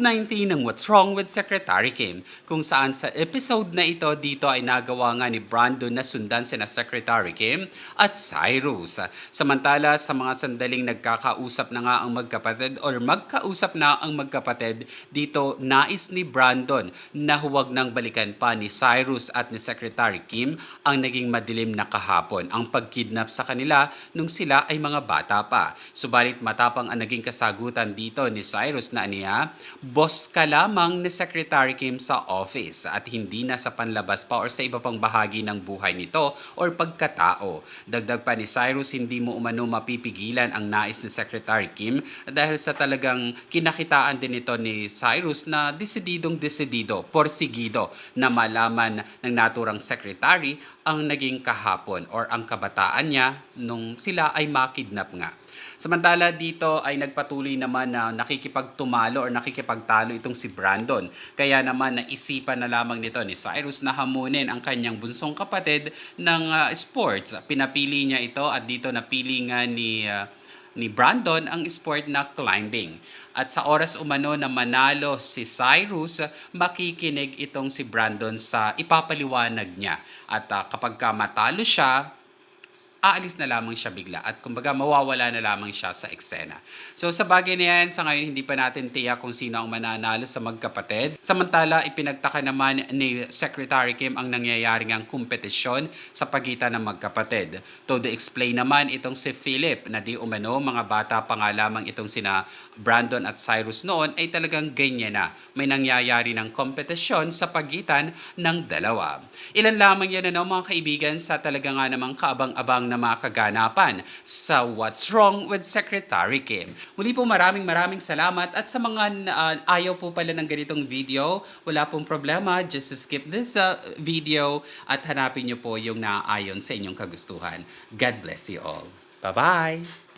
19 ng What's Wrong with Secretary Kim kung saan sa episode na ito dito ay nagawa nga ni Brandon na sundan sina Secretary Kim at Cyrus. Samantala sa mga sandaling nagkakausap na nga ang magkapatid or magkausap na ang magkapatid dito nais ni Brandon na huwag nang balikan pa ni Cyrus at ni Secretary Kim ang naging madilim na kahapon ang pagkidnap sa kanila nung sila ay mga bata pa. Subalit matapang ang naging kasagutan dito ni Cyrus na niya, boss ka lamang ni Secretary Kim sa office at hindi na sa panlabas pa or sa iba pang bahagi ng buhay nito or pagkatao. Dagdag pa ni Cyrus, hindi mo umano mapipigilan ang nais ni Secretary Kim dahil sa talagang kinakitaan din ito ni Cyrus na desididong desidido, porsigido na malaman ng naturang secretary ang naging kahapon or ang kabataan niya nung sila ay makidnap nga. Samantala dito ay nagpatuloy naman na nakikipagtumalo or nakikipagtalo itong si Brandon. Kaya naman naisipan na lamang nito ni Cyrus na hamunin ang kanyang bunsong kapatid ng ah, sports. Pinapili niya ito at dito napili nga ni ah, ni Brandon ang sport na climbing. At sa oras umano na manalo si Cyrus, makikinig itong si Brandon sa ipapaliwanag niya. At ah, kapag ka matalo siya, aalis na lamang siya bigla at kumbaga mawawala na lamang siya sa eksena. So sa bagay na yan, sa ngayon hindi pa natin tiyak kung sino ang mananalo sa magkapatid. Samantala, ipinagtaka naman ni Secretary Kim ang nangyayari ngang kompetisyon sa pagitan ng magkapatid. To the explain naman itong si Philip na di umano mga bata pa nga lamang itong sina Brandon at Cyrus noon ay talagang ganyan na. May nangyayari ng kompetisyon sa pagitan ng dalawa. Ilan lamang yan ano mga kaibigan sa talaga nga namang kaabang-abang na mga kaganapan sa What's Wrong with Secretary Kim. Muli po maraming maraming salamat at sa mga uh, ayaw po pala ng ganitong video, wala pong problema, just skip this uh, video at hanapin niyo po yung naaayon sa inyong kagustuhan. God bless you all. Bye-bye!